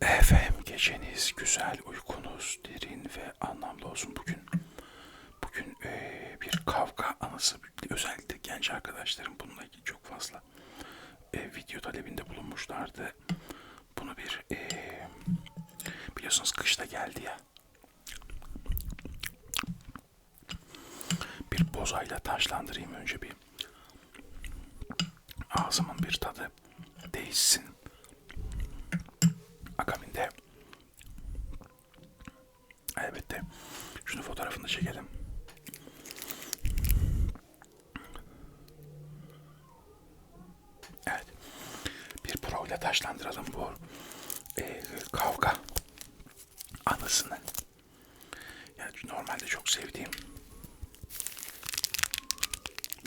Efendim geceniz güzel, uykunuz derin ve anlamlı olsun bugün. Bugün eee, bir kavga anısı, özellikle genç arkadaşlarım bununla ilgili çok fazla eee, video talebinde bulunmuşlardı. Bunu bir eee, biliyorsunuz kışta geldi ya. Bir bozayla taşlandırayım önce bir. Ağzımın bir tadı değişsin. Fotoğrafını çekelim. Evet. Bir pro taşlandıralım bu e, kavga anısını. Yani normalde çok sevdiğim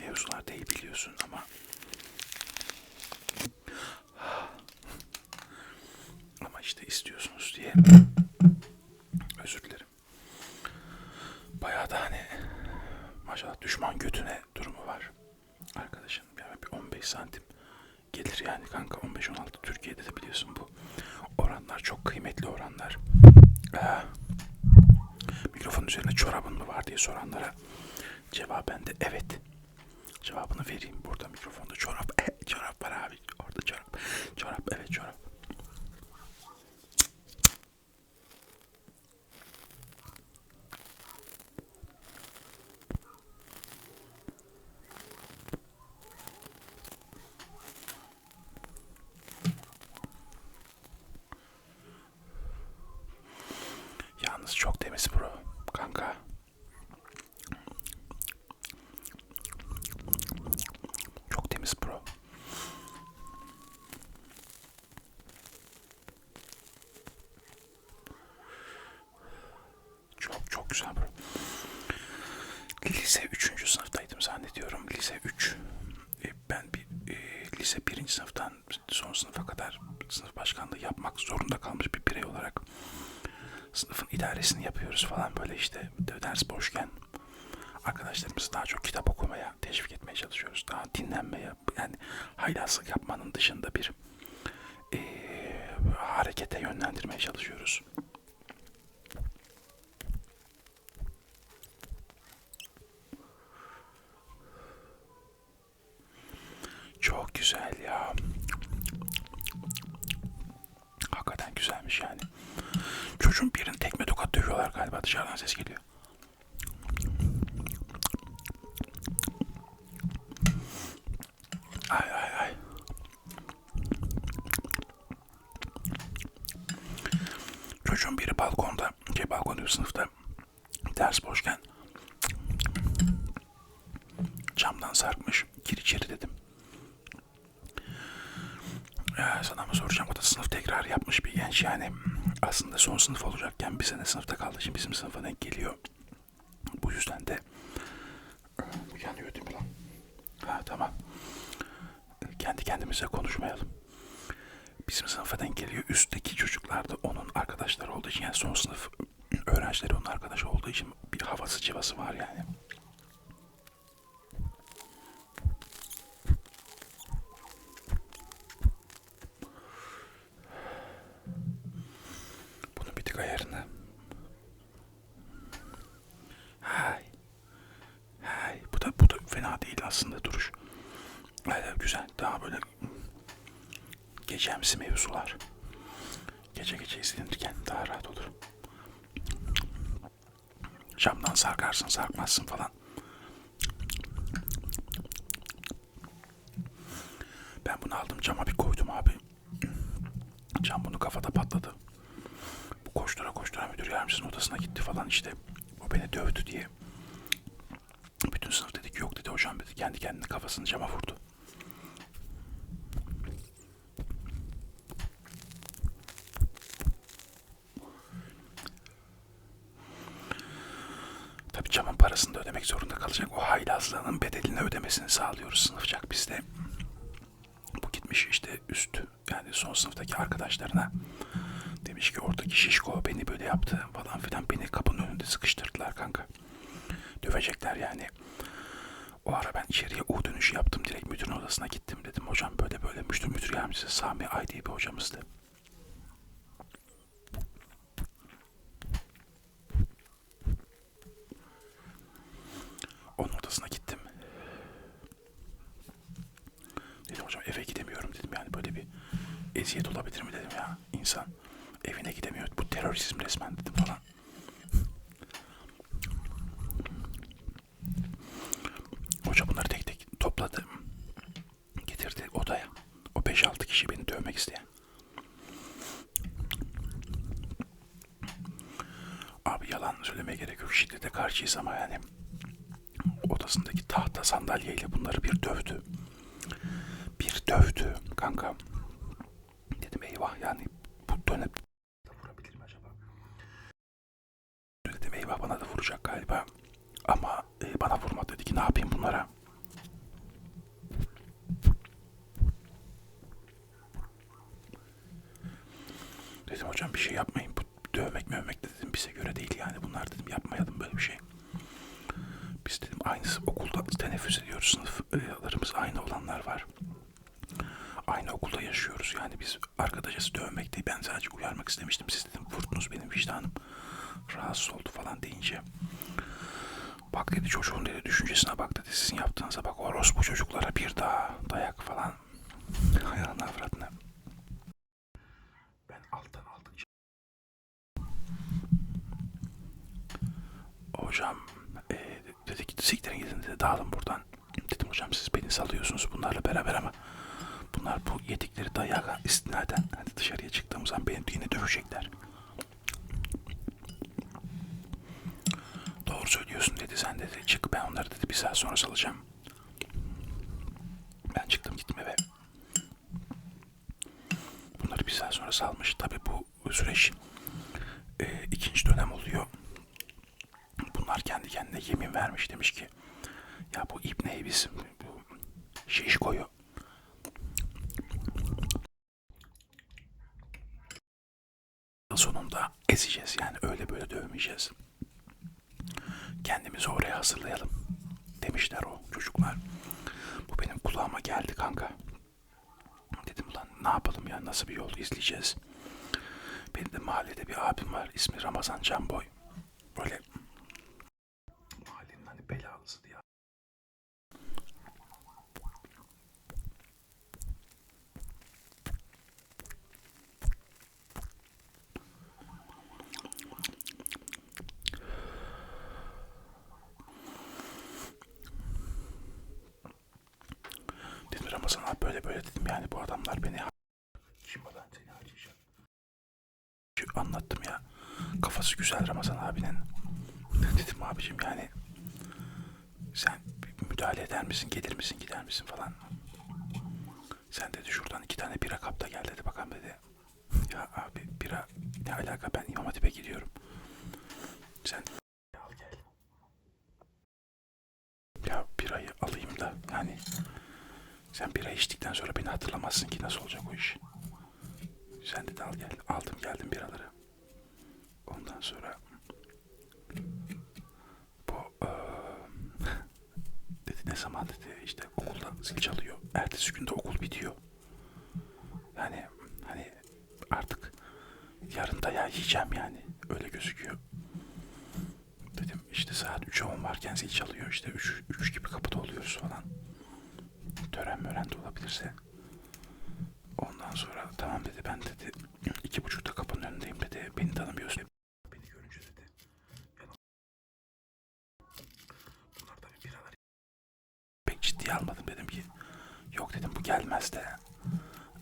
mevzular değil biliyorsun ama ama işte istiyorsunuz diye düşman götüne durumu var. Arkadaşın yani bir 15 santim gelir yani kanka 15-16 Türkiye'de de biliyorsun bu oranlar çok kıymetli oranlar. Ee, mikrofonun üzerine çorabın mı var diye soranlara cevaben de evet cevabını vereyim. Burada mikrofonda çorap. çorap var abi. Orada çorap. Çorap evet çorap. Yalnız çok temiz bro. Kanka. Çok temiz bro. Çok çok güzel bro. Lise 3. sınıftaydım zannediyorum. Lise 3. E, Ben bir e, lise 1. sınıftan son sınıfa kadar sınıf başkanlığı yapmak zorunda kalmış bir birey olarak sınıfın idaresini yapıyoruz falan böyle işte ders boşken arkadaşlarımızı daha çok kitap okumaya teşvik etmeye çalışıyoruz. Daha dinlenmeye yani haylazlık yapmanın dışında bir eee, harekete yönlendirmeye çalışıyoruz. Çok güzel ya. Hakikaten güzelmiş yani. Çocuğun birini tekme tokat dövüyorlar galiba dışarıdan ses geliyor. Ay ay ay. Çocuğun biri balkonda, şey balkonda bir sınıfta ders boşken camdan sarkmış. Gir içeri dedim. Ya sana mı soracağım o da sınıf tekrar yapmış bir genç yani aslında son sınıf olacakken bir sene sınıfta kaldı şimdi bizim sınıfa denk geliyor. Bu yüzden de bu yanıyor değil mi lan? Ha tamam. Kendi kendimize konuşmayalım. Bizim sınıfa denk geliyor. Üstteki çocuklar da onun arkadaşları olduğu için yani son sınıf öğrencileri onun arkadaşı olduğu için bir havası cıvası var yani. Tık ayarını. Hay. Hay. Bu da bu da fena değil aslında duruş. Evet, güzel. Daha böyle gecemsi mevzular. Gece gece izlenirken daha rahat olur. Camdan sarkarsın sarkmazsın falan. Ben bunu aldım cama bir koydum abi. Cam bunu kafada patladı. Bu koştura koştura müdür yardımcısının odasına gitti falan işte. O beni dövdü diye. Bütün sınıf dedik yok dedi hocam dedi. Kendi kendine kafasını cama vurdu. Tabii camın parasını da ödemek zorunda kalacak. O haylazlığının bedelini ödemesini sağlıyoruz sınıfçak bizde. Bu gitmiş işte üst yani son sınıftaki arkadaşlarına Keşke oradaki şişko beni böyle yaptı falan filan. Beni kapının önünde sıkıştırdılar kanka. Dövecekler yani. O ara ben içeriye U dönüşü yaptım. Direkt müdürün odasına gittim. Dedim hocam böyle böyle müştür müdür yardımcısı Sami Ay diye bir hocamızdı. Onun odasına gittim. Dedim hocam eve gidemiyorum dedim yani böyle bir eziyet olabilir mi dedim ya insan evine gidemiyor. Bu terörizm resmen dedim falan. Hoca bunları tek tek topladı. Getirdi odaya. O 5-6 kişi beni dövmek isteyen. Abi yalan söylemeye gerek yok. Şiddete karşıyız ama yani odasındaki tahta sandalyeyle bunları bir dövdü. Bir dövdü kanka. Dedim eyvah yani bu dönüp vurabilir mi acaba? Dedim eyvah bana da vuracak galiba. Ama e, bana vurmadı dedi ki ne yapayım bunlara? Dedim hocam bir şey yapmayın. Bu dövmek mövmek de dedim bize göre değil yani. Bunlar dedim yapmayalım böyle bir şey. Biz dedim aynı okulda teneffüs ediyoruz. Sınıflarımız aynı olanlar var. Aynı okulda yaşıyoruz. Yani biz arkadaşız dövmek. Ben sadece uyarmak istemiştim. Siz dedim vurdunuz benim vicdanım. Rahatsız oldu falan deyince. Bak dedi çocuğun dedi düşüncesine bak dedi. Sizin yaptığınıza bak. Orospu çocuklara bir daha dayak falan. Ayağına avradına. Ben alttan aldıkça Hocam e, dedi ki siktirin gidin dedi dağılın buradan. Dedim hocam siz beni salıyorsunuz bunlarla beraber ama bunlar bu yedikleri dayağa istinaden hani dışarıya çıktığımız an beni yine dövecekler. Doğru söylüyorsun dedi sen dedi çık ben onları dedi bir saat sonra salacağım. Ben çıktım gittim eve. Bunları bir saat sonra salmış. Tabi bu süreç e, ikinci dönem oluyor. Bunlar kendi kendine yemin vermiş demiş ki ya bu İbne'yi biz bu şişkoyu ezeceğiz yani öyle böyle dövmeyeceğiz. Kendimizi oraya hazırlayalım demişler o çocuklar. Bu benim kulağıma geldi kanka. Dedim lan ne yapalım ya nasıl bir yol izleyeceğiz. Benim de mahallede bir abim var ismi Ramazan Canboy. Böyle mahallenin hani belalısı diye. Dedim Böyle dedim yani bu adamlar beni kim olan seni harcayacak. Anlattım ya. Kafası güzel Ramazan abinin. Dedim abicim yani sen müdahale eder misin, gelir misin, gider misin falan. Sen dedi şuradan iki tane bira kapta gel dedi bakalım dedi. Ya abi bira ne alaka ben İmam Hatip'e gidiyorum. Sen al gel. Ya birayı alayım da yani sen bira içtikten sonra beni hatırlamazsın ki nasıl olacak o iş. Sen dedi al gel. Aldım geldim biraları. Ondan sonra bu eee, dedi ne zaman dedi işte okulda zil çalıyor. Ertesi günde okul bitiyor. Yani hani artık yarın dayağı yiyeceğim yani. Öyle gözüküyor. Dedim işte saat 3'e 10 varken zil çalıyor. İşte 3, 3 gibi kapıda oluyoruz falan. Tören mören de olabilirse. Ondan sonra tamam dedi ben dedi iki buçukta kapının önündeyim dedi. Beni tanımıyorsun. Beni görünce dedi. "Yanım- Bunlar tabii biralar. Pek ciddiye almadım dedim ki. Yok dedim bu gelmez de.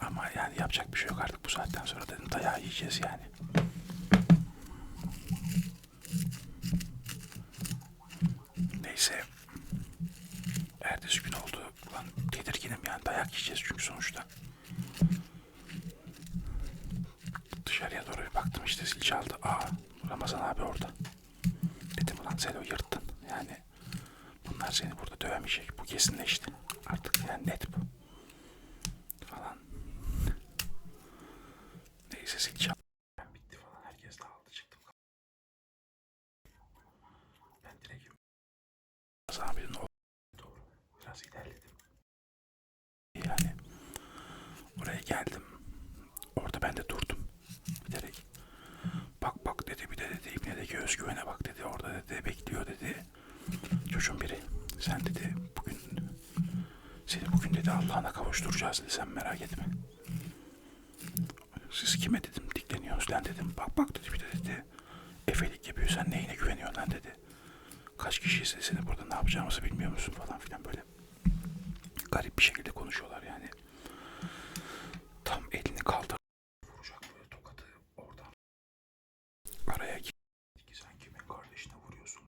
Ama yani yapacak bir şey yok artık bu saatten sonra dedim dayağı yiyeceğiz yani. Neyse. Ertesi Ulan tedirginim yani dayak yiyeceğiz çünkü sonuçta. Dışarıya doğru bir baktım işte zil çaldı. Aa Ramazan abi orada. Dedim ulan Selo yırttın. Yani bunlar seni burada dövemeyecek. Bu kesinleşti. Artık yani net bu. Falan. Neyse zil çaldı. Ben bitti falan. Herkes dağıldı çıktım. Ben direkt Ramazan abinin o doğru biraz ilerledim. Yani oraya geldim. Orada ben de durdum. Giderek. Bak bak dedi bir de dedi İbne'deki özgüvene bak dedi. Orada dedi bekliyor dedi. Çocuğun biri. Sen dedi bugün dedi. Sen merak etme. siz kime dedim dikleniyorsunuz lan dedim. Bak bak dedi bir de dedi. Efelik yapıyor sen neyine güveniyorsun lan dedi. Kaç dedi seni burada ne yapacağımızı bilmiyor musun falan filan böyle. Garip bir şekilde konuşuyorlar yani. Tam elini kaldır. Vuracak böyle tokadı oradan. Araya gir. Ki sen kimin kardeşine vuruyorsun?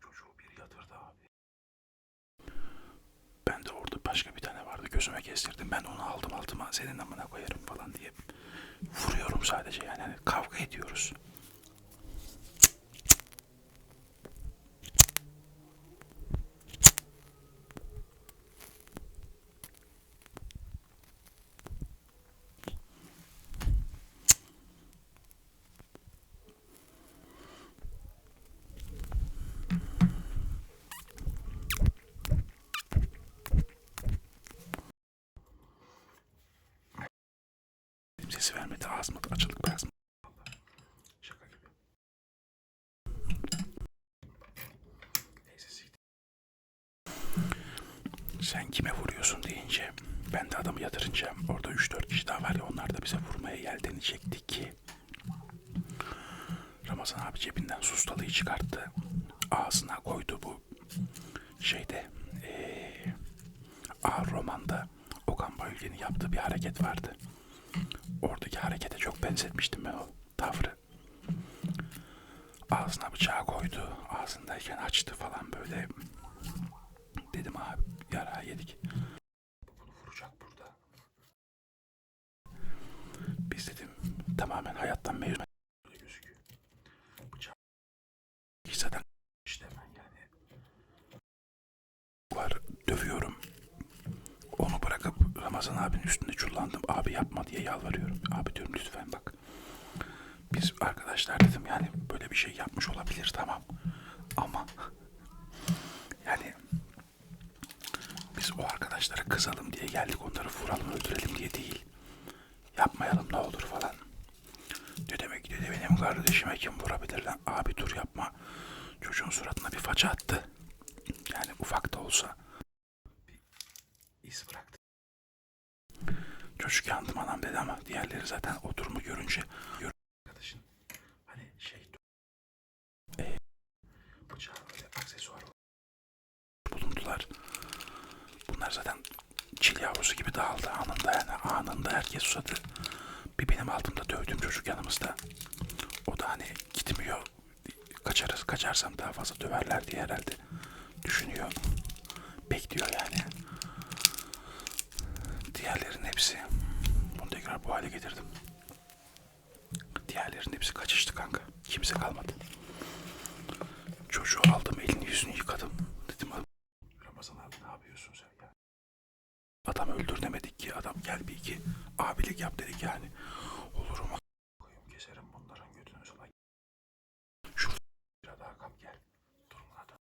Çocuğu bir yatırdı abi. Ben de orada başka bir tane vardı gözüme kestirdim. Ben onu aldım altıma senin amına koyarım falan diye. Vuruyorum sadece yani Hani kavga ediyoruz. Sesi vermedi ağzıma açılık beyaz mı? Şaka gibi. Neyse. Sen kime vuruyorsun deyince ben de adamı yatırınca orada 3-4 kişi daha var ya onlar da bize vurmaya yeltenecekti ki Ramazan abi cebinden sustalıyı çıkarttı. Ağzına koydu bu şeyde eee A romanda Okan Bayülgen'in yaptığı bir hareket vardı. Oradaki harekete çok benzetmiştim ben o tavrı. Ağzına bıçağı koydu. Ağzındayken açtı falan böyle. Dedim abi yara yedik. Bunu vuracak burada. Biz dedim tamamen hayattan mezun öyle gözüküyor. Bıçak zaten işte ben yani var dövüyorum. Onu bırakıp Ramazan abinin üstünde çullandım. Abi yapma diye yalvarıyorum. Abi diyorum lütfen bak. Biz arkadaşlar dedim yani böyle bir şey yapmış olabilir tamam. Ama yani biz o arkadaşlara kızalım diye geldik onları vuralım öldürelim diye değil. Yapmayalım ne olur falan. Diyor demek ki dedi benim kardeşime kim vurabilir lan? Abi dur yapma. Çocuğun suratına bir faça attı. Yani ufak da olsa. Bir iz bıraktı. Çocuk yandım anam dedi ama diğerleri zaten o durumu görünce gör arkadaşın hani şey e, bıçağı böyle aksesuar bulundular. Bunlar zaten çil yavrusu gibi dağıldı anında yani anında herkes uzadı. Bir benim altımda dövdüğüm çocuk yanımızda. O da hani gitmiyor. Kaçarız, kaçarsam daha fazla döverler diye herhalde düşünüyor. Bekliyor yani. Diğerlerin hepsi bunu tekrar bu hale getirdim. Diğerlerin hepsi kaçıştı kanka. Kimse kalmadı. Çocuğu aldım elini yüzünü yıkadım. Dedim Ramazan abi ne yapıyorsun sen ya? Adam öldür demedik ki. Adam gel bir iki abilik yap dedik yani. Olur mu? Koyayım keserim bunların götünü sola. Şurada bir daha kap gel. Durun adam.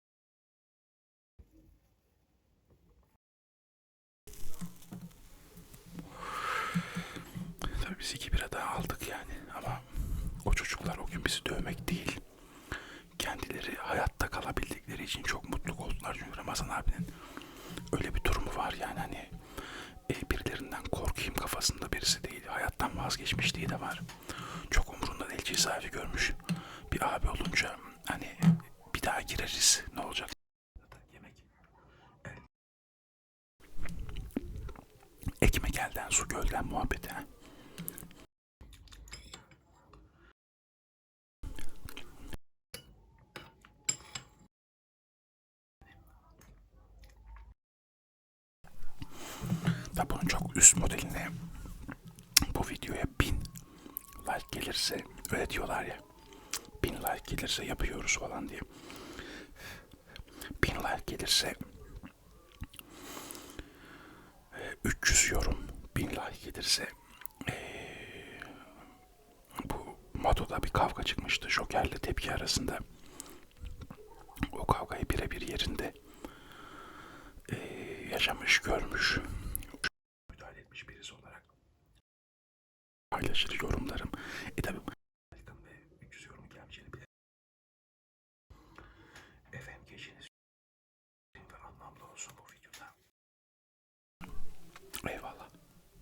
Tabii biz iki bira daha aldık yani ama o çocuklar o gün bizi dövmek değil. İçin çok mutlu oldular. Çünkü Ramazan abinin öyle bir durumu var yani hani e, birilerinden korkayım kafasında birisi değil. Hayattan vazgeçmişliği de var. Çok umurunda değil cezaevi görmüş. Bir abi olunca hani bir daha gireriz ne olacak? Yemek. Ekmek elden su gölden muhabbeti. ha. Da bunun çok üst modeline bu videoya bin like gelirse öyle diyorlar ya bin like gelirse yapıyoruz falan diye. Bin like gelirse e, 300 yorum bin like gelirse e, bu Mato'da bir kavga çıkmıştı Joker'le tepki arasında. O kavgayı birebir yerinde e, yaşamış görmüş